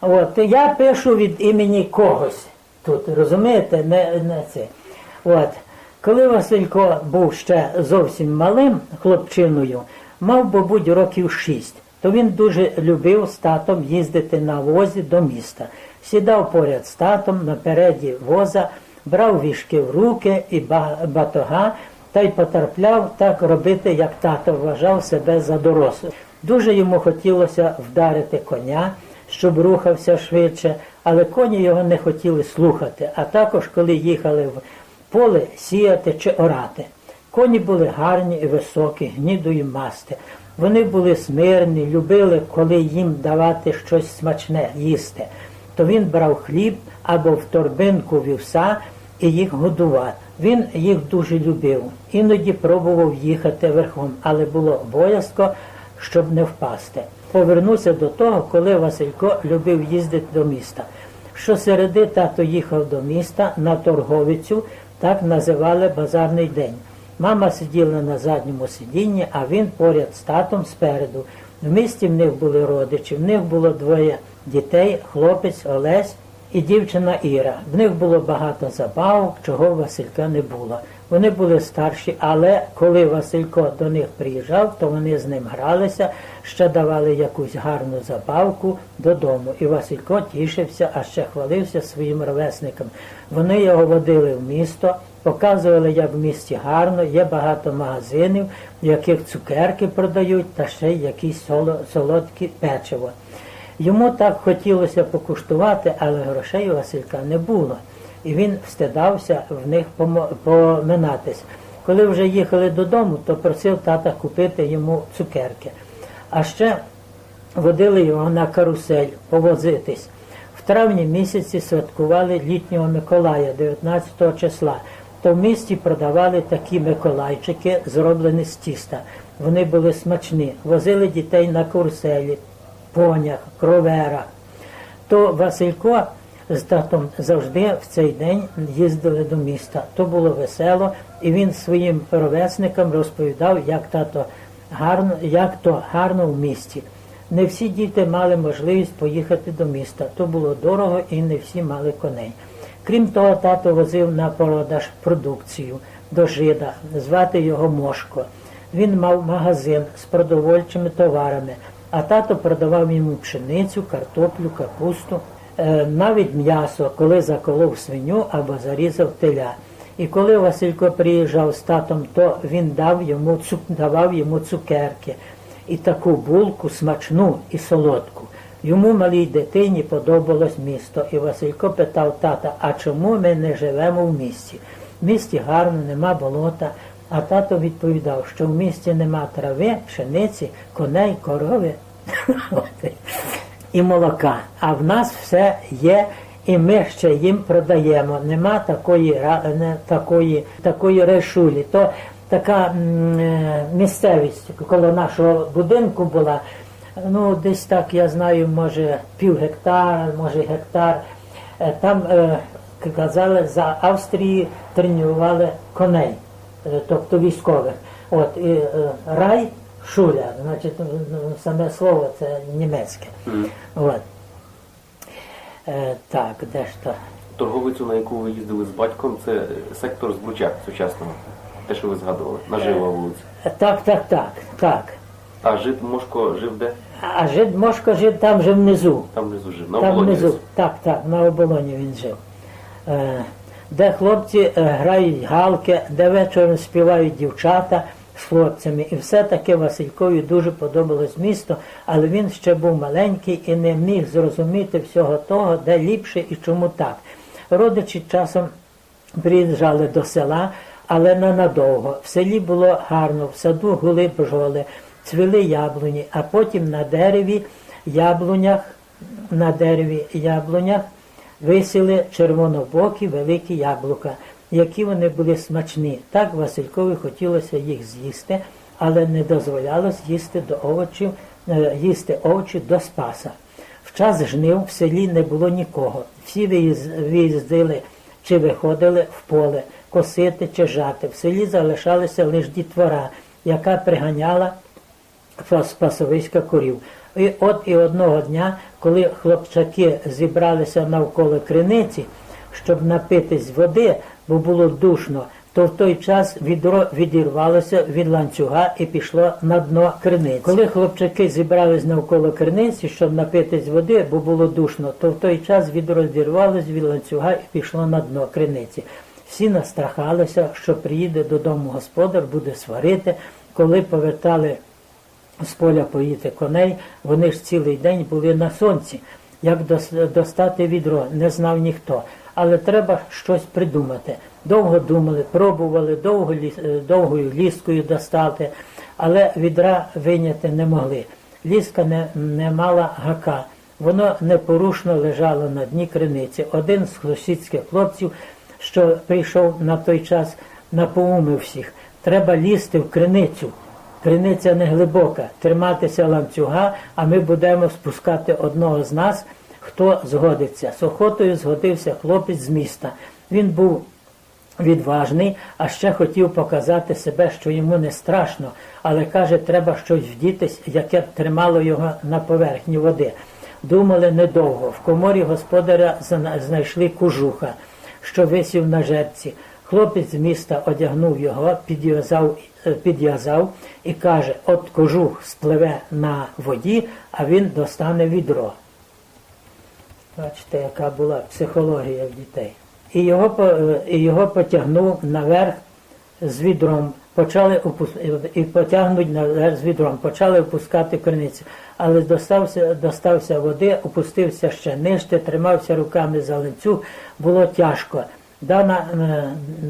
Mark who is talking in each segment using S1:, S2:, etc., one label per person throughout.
S1: От, я пишу від імені когось тут, розумієте, не, не це. От. Коли Василько був ще зовсім малим хлопчиною, мав, мабуть, років шість, то він дуже любив з татом їздити на возі до міста. Сідав поряд з татом напереді воза, брав вішки в руки і ба- батога, та й потерпляв так робити, як тато вважав себе за дорослим. Дуже йому хотілося вдарити коня, щоб рухався швидше, але коні його не хотіли слухати, а також коли їхали в поле сіяти чи орати. Коні були гарні і високі, гнідої масти. Вони були смирні, любили, коли їм давати щось смачне їсти. То він брав хліб або в торбинку вівса і їх годував. Він їх дуже любив. Іноді пробував їхати верхом, але було боязко, щоб не впасти. Повернуся до того, коли Василько любив їздити до міста. Щосереди тато їхав до міста на торговицю, так називали базарний день. Мама сиділа на задньому сидінні, а він поряд з татом спереду. В місті в них були родичі, в них було двоє дітей, хлопець Олесь і дівчина Іра. В них було багато забавок, чого Василька не було. Вони були старші, але коли Василько до них приїжджав, то вони з ним гралися, ще давали якусь гарну забавку додому. І Василько тішився, а ще хвалився своїм ровесникам. Вони його водили в місто, показували, як в місті гарно, є багато магазинів, в яких цукерки продають, та ще й якісь соло- солодкі печиво. Йому так хотілося покуштувати, але грошей у Василька не було. І він встидався в них поминатись. Коли вже їхали додому, то просив тата купити йому цукерки. А ще водили його на карусель повозитись. В травні місяці святкували літнього Миколая, 19 числа. То в місті продавали такі миколайчики, зроблені з тіста. Вони були смачні. Возили дітей на каруселі, понях, кроверах. То Василько з татом завжди в цей день їздили до міста. То було весело, і він своїм ровесникам розповідав, як тато гарно, як то гарно в місті. Не всі діти мали можливість поїхати до міста. То було дорого і не всі мали коней. Крім того, тато возив на продаж продукцію до жида, звати його Мошко. Він мав магазин з продовольчими товарами, а тато продавав йому пшеницю, картоплю, капусту, навіть м'ясо, коли заколов свиню або зарізав теля. І коли Василько приїжджав з татом, то він дав йому, давав йому цукерки і таку булку смачну і солодку. Йому малій дитині подобалось місто, і Василько питав тата, а чому ми не живемо в місті? В місті гарно, нема болота. А тато відповідав, що в місті нема трави, пшениці, коней, корови і молока. А в нас все є, і ми ще їм продаємо. Нема такої не, такої, такої решулі. То така е, місцевість коло нашого будинку була. Ну, десь так, я знаю, може пів гектара, може гектар. Е, Там е, казали, за Австрії тренували коней, тобто військових. От і рай шуля, значить, ну, ну, саме слово це німецьке. От. Е, так, де ж то?
S2: Торговицю, на яку ви їздили з батьком, це сектор Збручак сучасного. Те, що ви згадували, на Жива вулиці.
S1: Е, Так, так, так, так.
S2: А жид Мошко жив де?
S1: А жид Мошко жив там же внизу.
S2: Там внизу жив. На
S1: Там
S2: оболоні
S1: внизу, так, так, на оболоні він жив. Е, де хлопці е, грають галки, де вечором співають дівчата з хлопцями. І все-таки Василькові дуже подобалось місто, але він ще був маленький і не міг зрозуміти всього того, де ліпше і чому так. Родичі часом приїжджали до села, але ненадовго. В селі було гарно, в саду гули бджоли, цвіли яблуні, а потім на дереві яблунях, на дереві яблунях висіли червонобокі великі яблука, які вони були смачні. Так Василькові хотілося їх з'їсти, але не дозволялось їсти до овочів, е, їсти овочі до спаса. В час жнив в селі не було нікого. Всі виїздили чи виходили в поле косити чи жати. В селі залишалася лише дітвора, яка приганяла з пасовиська корів. І от і одного дня, коли хлопчаки зібралися навколо криниці, щоб напитись води, бо було душно, то в той час відро відірвалося від ланцюга і пішло на дно криниці. Коли хлопчаки зібрались навколо криниці, щоб напитись води, бо було душно, то в той час відро відірвалося від ланцюга і пішло на дно криниці. Всі настрахалися, що приїде додому господар, буде сварити. Коли повертали з поля поїти коней, вони ж цілий день були на сонці. Як достати відро, не знав ніхто. Але треба щось придумати. Довго думали, пробували, довго е, довгою ліскою достати, але відра виняти не могли. Ліска не, не мала гака. Воно непорушно лежало на дні криниці. Один з сусідських хлопців, що прийшов на той час, напоумив всіх. Треба лізти в криницю. Криниця не глибока, триматися ланцюга, а ми будемо спускати одного з нас, хто згодиться. З охотою згодився хлопець з міста. Він був відважний, а ще хотів показати себе, що йому не страшно, але каже, треба щось вдітись, яке б тримало його на поверхні води. Думали недовго. В коморі господаря знайшли кужуха, що висів на жерці. Хлопець з міста одягнув його, підв'язав, е, підв'язав і каже: от кожух спливе на воді, а він достане відро. Бачите, яка була психологія в дітей. І його, е, і його потягнув наверх з відром. Почали і потягнуть наверх з відром, почали опускати криницю. Але достався, достався води, опустився ще нижче, тримався руками за ланцюг, було тяжко. Дана е,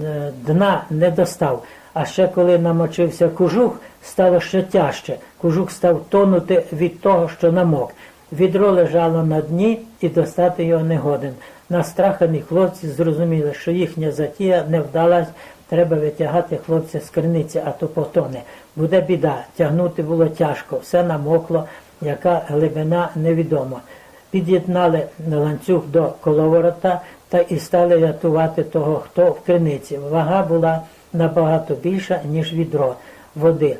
S1: е, дна не достав. А ще коли намочився кожух, стало ще тяжче. Кожух став тонути від того, що намок. Відро лежало на дні і достати його не годен. Настрахані хлопці зрозуміли, що їхня затія не вдалась, треба витягати хлопця з криниці, а то потоне. Буде біда, тягнути було тяжко, все намокло, яка глибина невідома. Під'єднали ланцюг до коловорота та і стали рятувати того, хто в криниці. Вага була набагато більша, ніж відро води.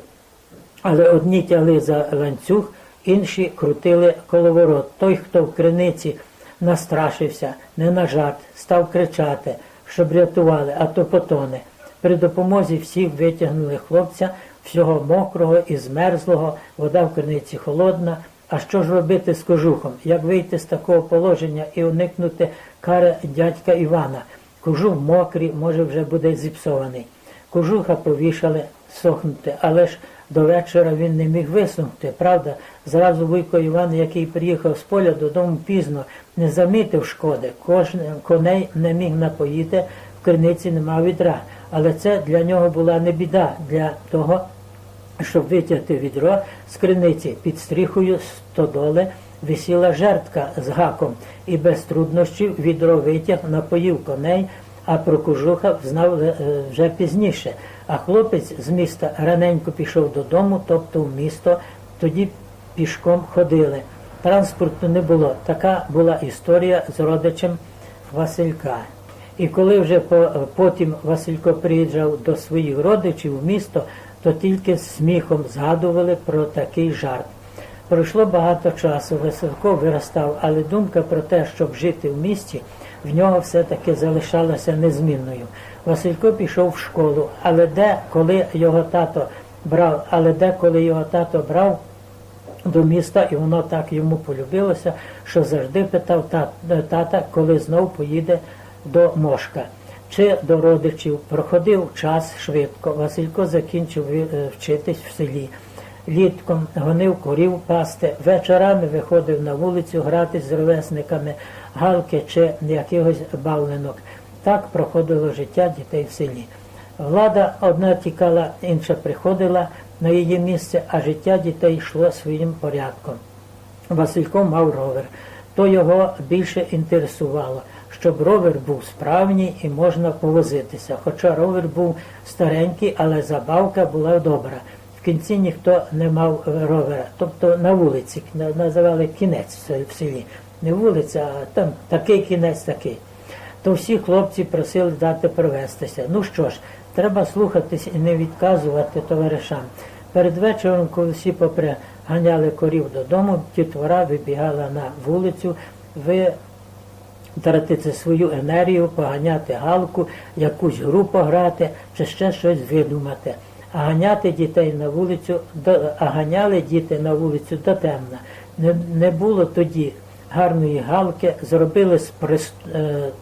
S1: Але одні тягли за ланцюг, інші крутили коловорот. Той, хто в криниці настрашився, не на жарт, став кричати, щоб рятували, а то потоне. При допомозі всіх витягнули хлопця, всього мокрого і змерзлого, вода в криниці холодна. А що ж робити з кожухом? Як вийти з такого положення і уникнути кари дядька Івана? Кожух мокрий, може вже буде зіпсований. Кожуха повішали сохнути, але ж до вечора він не міг висохнути. Правда, зразу Вуйко Іван, який приїхав з поля додому пізно, не замітив шкоди. Кожен коней не міг напоїти, в криниці нема відра. Але це для нього була не біда. Для того щоб витягти відро з криниці під стріхою стодоли висіла жертка з гаком, і без труднощів відро витяг, напоїв коней, а про кожуха знав е, вже пізніше. А хлопець з міста раненько пішов додому, тобто в місто, тоді пішком ходили. Транспорту не було. Така була історія з родичем Василька. І коли вже потім Василько приїжджав до своїх родичів в місто, то тільки з сміхом згадували про такий жарт. Пройшло багато часу, Василько виростав, але думка про те, щоб жити в місті, в нього все-таки залишалася незмінною. Василько пішов в школу, але де, коли його тато брав, але де, коли його тато брав, до міста, і воно так йому полюбилося, що завжди питав тата, коли знов поїде до Мошка чи до родичів. Проходив час швидко. Василько закінчив е, вчитись в селі. Літком гонив корів пасти, вечорами виходив на вулицю гратись з ровесниками галки чи якихось бавленок. Так проходило життя дітей в селі. Влада одна тікала, інша приходила на її місце, а життя дітей йшло своїм порядком. Василько мав ровер. То його більше інтересувало, щоб ровер був справній і можна повозитися. Хоча ровер був старенький, але забавка була добра. Кінці ніхто не мав ровера, тобто на вулиці називали кінець в селі. Не вулиця, а там такий кінець такий то всі хлопці просили дати провестися. Ну що ж, треба слухатись і не відказувати товаришам. Перед вечором, коли всі ганяли корів додому, тітвора вибігала на вулицю, витратити свою енергію, поганяти галку, якусь гру пограти чи ще щось видумати. А ганяти дітей на вулицю, а ганяли діти на вулицю до темна. Не, не було тоді гарної галки, зробили з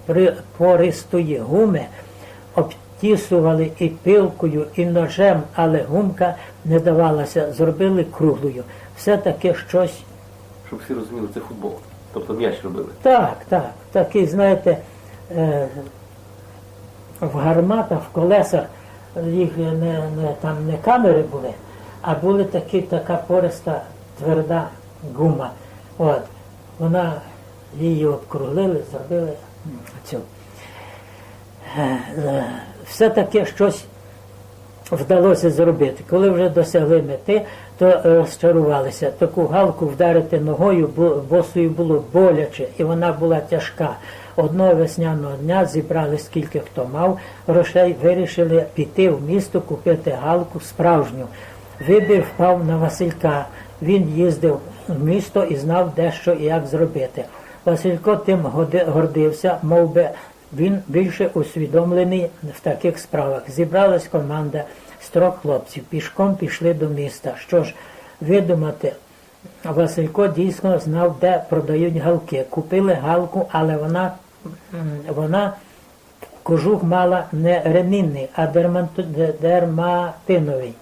S1: е, пористої гуми, обтісували і пилкою, і ножем, але гумка не давалася, зробили круглою. Все таки щось
S2: Щоб всі розуміли, це футбол. Тобто м'яч робили.
S1: так, так, такий, знаєте, е, в гарматах, в колесах їх не, не, там не камери були, а були такі, така пориста тверда гума. От, вона її обкруглили, зробили цю. Е, е, Все таке щось вдалося зробити. Коли вже досягли мети, то розчарувалися. Таку галку вдарити ногою босою було боляче, і вона була тяжка. Одного весняного дня зібрали скільки хто мав грошей, вирішили піти в місто купити галку справжню. Вибір впав на Василька. Він їздив в місто і знав, де що і як зробити. Василько тим гордився, мов би він більше усвідомлений в таких справах. Зібралась команда з трьох хлопців. Пішком пішли до міста. Що ж, видумати, Василько дійсно знав, де продають галки. Купили галку, але вона, вона кожух мала не ремінний, а дерматиновий.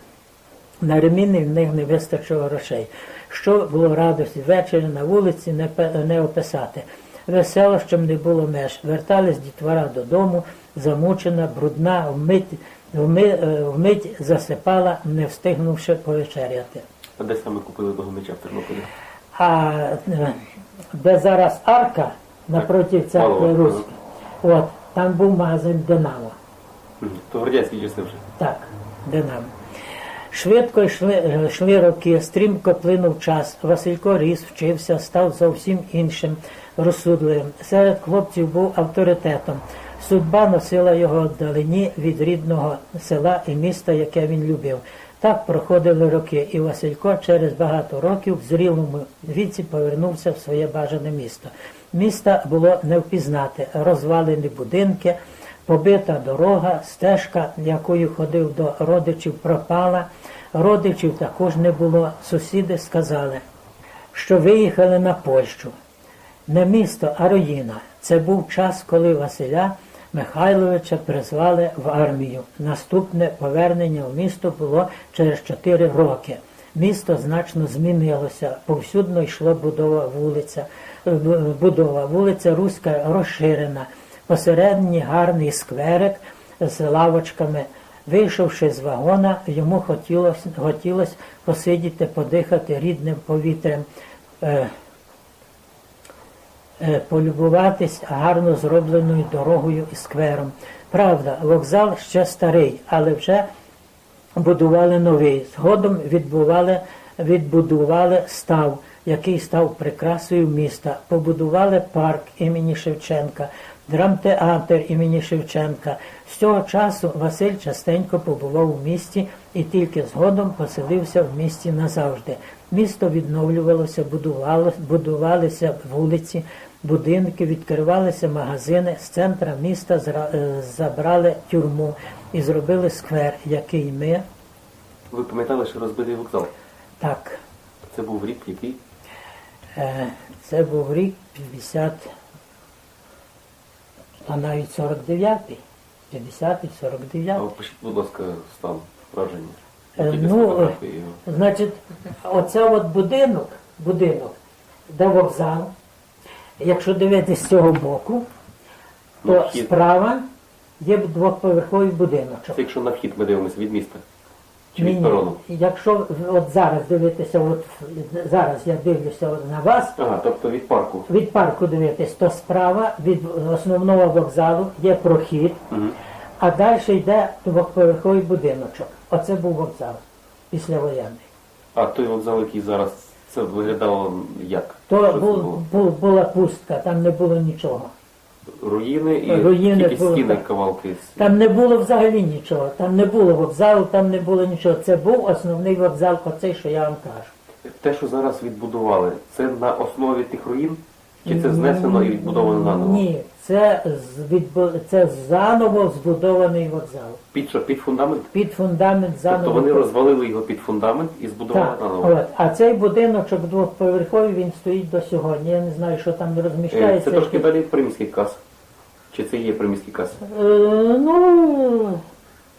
S1: На ремінний в них не вистачило грошей. Що було радості ввечері на вулиці не, не описати. Веселощем не було меж. Вертались дітвора додому, замучена, брудна, вмить, вми, е, вмить засипала, не встигнувши повечеряти.
S2: А де саме купили того м'яча в Тернополі?
S1: А е, де зараз арка напроти церкви Руської, от, там був магазин Динамо.
S2: То радянські часи вже.
S1: Так, Динамо. Швидко йшли, е, йшли роки, стрімко плинув час. Василько ріс, вчився, став зовсім іншим, розсудливим. Серед хлопців був авторитетом. Судьба носила його вдалині від рідного села і міста, яке він любив. Так проходили роки, і Василько через багато років в зрілому віці повернувся в своє бажане місто. Міста було не впізнати, розвалені будинки, побита дорога, стежка, якою ходив до родичів, пропала. Родичів також не було. Сусіди сказали, що виїхали на Польщу. Не місто, а руїна. Це був час, коли Василя Михайловича призвали в армію. Наступне повернення в місто було через 4 роки. Місто значно змінилося. Повсюдно йшла будова вулиця. е, Будова вулиця Руська розширена. Посередині гарний скверик з лавочками. Вийшовши з вагона, йому хотілося, хотілося посидіти, подихати рідним повітрям. Е, е, полюбуватись гарно зробленою дорогою і сквером. Правда, вокзал ще старий, але вже будували новий. Згодом відбували, відбудували став, який став прикрасою міста. Побудували парк імені Шевченка, драмтеатр імені Шевченка. З цього часу Василь частенько побував у місті і тільки згодом поселився в місті назавжди. Місто відновлювалося, будувало, будувалися вулиці, будинки, відкривалися магазини. З центра міста е, забрали тюрму і зробили сквер, який ми
S2: Ви пам'ятали, що розбитий вокзал?
S1: так.
S2: Це був рік, який?
S1: Е, Це був рік 50, а навіть 49-й. 50-й, 49-й.
S2: опишіть, будь ласка, стан враження.
S1: Е, ну. Значить, оце от будинок, будинок, де вокзал, якщо дивитися з цього боку, то
S2: вхід.
S1: справа є двоповерховий будиночок.
S2: Це якщо на вхід ми дивимося від міста. Чи від
S1: ні.
S2: перону?
S1: Якщо от зараз дивитися, от зараз я дивлюся от на вас,
S2: Ага, тобто від парку.
S1: від парку дивитись, то справа від основного вокзалу є прохід,
S2: Угу.
S1: а далі йде двоповерховий будиночок. Оце був вокзал післявоєнний.
S2: А той вокзал, який зараз, це виглядало як?
S1: То
S2: Що це було?
S1: була пустка, там не було нічого.
S2: Руїни і
S1: Руїни
S2: тільки
S1: були,
S2: стіни,
S1: так.
S2: кавалки. з-
S1: Там не було взагалі нічого. Там не було вокзалу, там не було нічого. Це був основний вокзал, оцей, що я вам кажу.
S2: Те, що зараз відбудували, це на основі тих руїн? Чи це знесено і відбудовано наново?
S1: Ні, це, з- відбу... це заново збудований вокзал.
S2: Під що? Під фундамент?
S1: Під фундамент заново.
S2: Тобто вони розвалили його під фундамент і збудували
S1: Так,
S2: наново?
S1: от. А цей будиночок двоповерховий він стоїть до сьогодні. Я не знаю, що там
S2: Е,
S1: розміщається.
S2: Це трошки далі приміський кас. Чи це є приміський кас?
S1: Е, ну,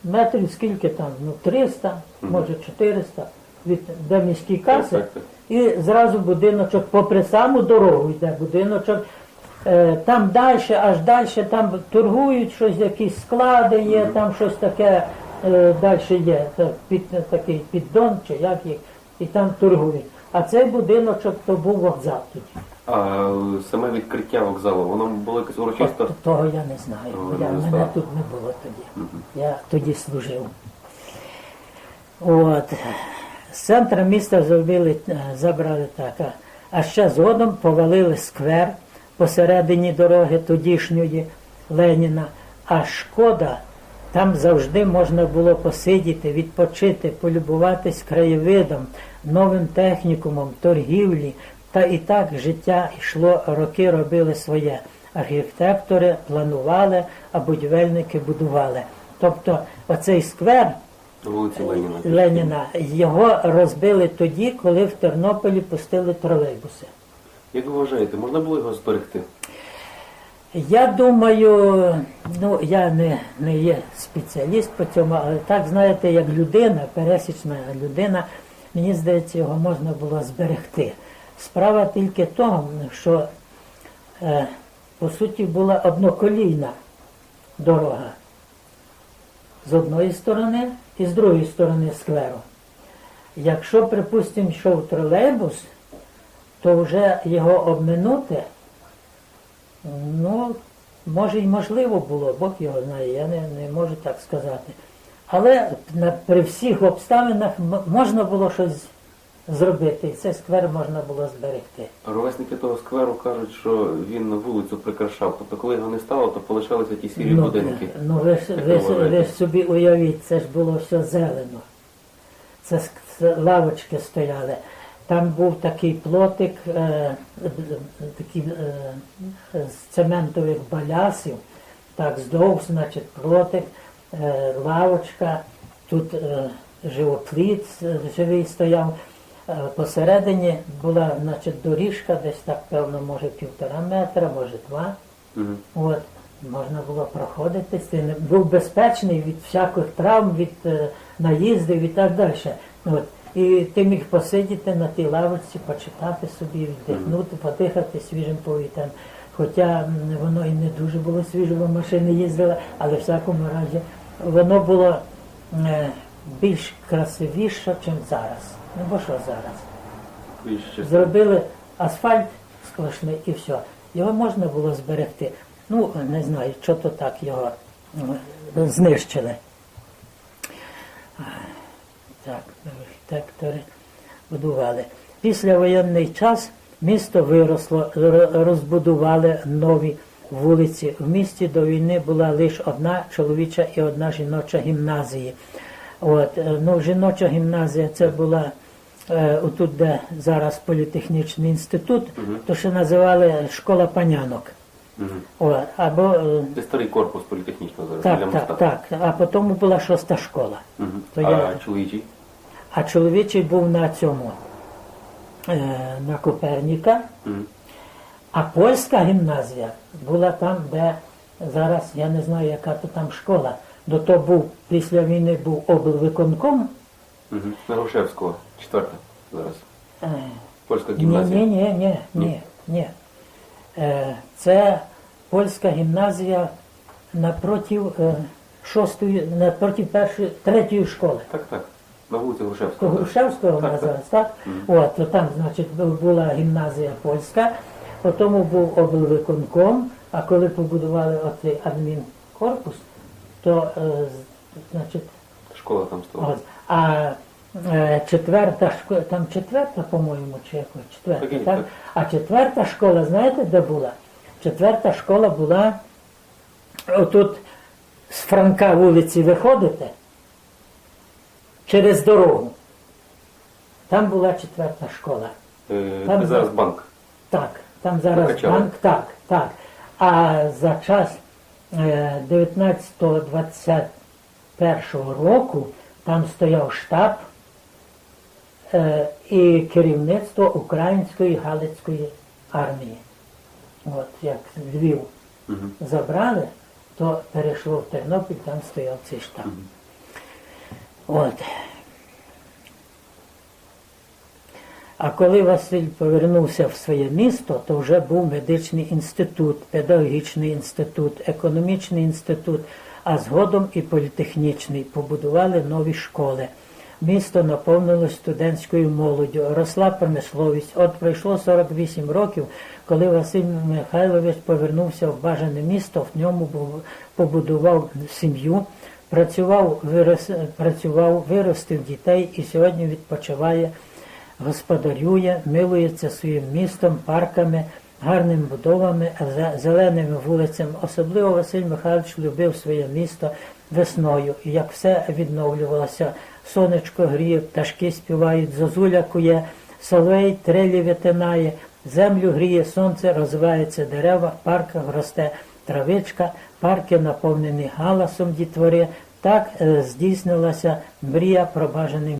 S1: метрів скільки там? Ну, 300, може 400, від де міські каси.
S2: Так, так.
S1: І зразу будиночок, попри саму дорогу йде будиночок. Е, Там далі, аж далі, там торгують щось, якісь склади є, там щось таке далі є, під, такий піддон чи як їх, і там торгують. А цей будиночок то був вокзал тоді.
S2: А е, саме відкриття вокзалу, воно було якось урочисто?
S1: Того я не знаю. Я,
S2: не
S1: мене
S2: знаю.
S1: тут не було тоді. Я тоді служив. От. З центра міста зробили, е, забрали так. а- ще згодом повалили сквер посередині дороги тодішньої Леніна. А шкода, там завжди можна було посидіти, відпочити, полюбуватись краєвидом, новим технікумом, торгівлі. Та і так життя йшло, роки робили своє. Архітектори планували, а будівельники будували. Тобто оцей сквер
S2: вулиці Леніна.
S1: Леніна його розбили тоді, коли в Тернополі пустили тролейбуси.
S2: Як ви вважаєте, можна було його зберегти?
S1: Я думаю, ну я не, не є спеціаліст по цьому, але так знаєте, як людина, пересічна людина, мені здається, його можна було зберегти. Справа тільки в тому, що е, по суті була одноколійна дорога з одної сторони і з другої сторони скверу. Якщо, припустимо, йшов тролейбус, то вже його обминути Ну, може й можливо було, Бог його знає, я не, не можу так сказати. Але при всіх обставинах можна було щось зробити, і цей сквер можна було зберегти.
S2: Ровесники того скверу кажуть, що він на вулицю прикрашав. Тобто, коли його не стало, то полишалися ті сірі
S1: ну,
S2: будинки.
S1: ну ви, ж, ви, ж- ви ж собі уявіть, це ж було все зелено. Це, лавочки стояли. Там був такий плотик, е, е, такий, е, з цементових балясів, так здовж, значить, плотик, е, лавочка, тут е, живопліт е, живий стояв. Посередині була значить, доріжка, десь так, певно, може півтора метра, може два.
S2: Мгм.
S1: От, можна було проходити, ти був безпечний від всяких травм, від е, наїздів і так далі. От. І ти міг посидіти на тій лавочці, почитати собі, віддихнути, подихати свіжим повітрям. Хоча воно і не дуже було свіже, бо машини їздили, але в всякому разі воно було е, більш красивіше, ніж зараз. Ну бо що зараз? Зробили асфальт сплошний і все. Його можна було зберегти. Ну, не знаю, що то так його знищили. Так, архітектори будували. Після воєнний час місто виросло, розбудували нові вулиці. В місті до війни була лише одна чоловіча і одна жіноча гімназії. От, е, ну, жіноча гімназія це була е, отут, де зараз політехнічний інститут, то ще називали школа панянок. О, або е,
S2: Це старий корпус політехнічного зараз біля
S1: так,
S2: моста.
S1: так, так. А потім була шоста школа.
S2: Мгм.
S1: То
S2: а
S1: я-
S2: чоловічий?
S1: А чоловічий був на цьому, е, на Коперніка,
S2: Мгм.
S1: а польська гімназія була там, де зараз я не знаю, яка то там школа. До того був після війни був облвиконком.
S2: Мгм. На Грушевського, четверта зараз.
S1: Е,
S2: Польська гімназія.
S1: ні, ні, ні, ні, ні. Е, Це польська гімназія напротив е, шостої, напротив першої, третьої школи.
S2: Так, так. На вулиці Грушевського.
S1: Грушевського
S2: Так,
S1: вона
S2: так.
S1: зараз, так? От, там, значить, була гімназія польська, потім був облвиконком, а коли побудували оцей адмінкорпус, то, значить,
S2: Школа там стала.
S1: а е, четверта школа, там четверта, по-моєму, чи якось четверта,
S2: Так.
S1: А четверта школа, знаєте, де була? Четверта школа була отут з Франка вулиці виходите через дорогу. Там була четверта школа.
S2: Е,
S1: Там
S2: Де зараз банк.
S1: Так, там зараз
S2: Покачали.
S1: банк, так, так. А за час е, 19-21 року там стояв штаб е, і керівництво Української Галицької армії. От як Львів
S2: Мгм.
S1: забрали, то перейшло в Тернопіль, там стояв цей штаб. От. А коли Василь повернувся в своє місто, то вже був медичний інститут, педагогічний інститут, економічний інститут, а згодом і політехнічний. Побудували нові школи. Місто наповнилось студентською молоддю, росла промисловість. От пройшло 48 років, коли Василь Михайлович повернувся в бажане місто, в ньому побудував сім'ю, працював, вирос, працював, виростив дітей і сьогодні відпочиває господарює, милується своїм містом, парками, гарними будовами, зеленими вулицями. Особливо Василь Михайлович любив своє місто весною, як все відновлювалося. Сонечко гріє, пташки співають, зозуля кує, соловей трелі витинає, землю гріє, сонце розвивається дерева, в парках росте травичка, парки наповнені галасом дітвори. Так е, здійснилася мрія про бажаний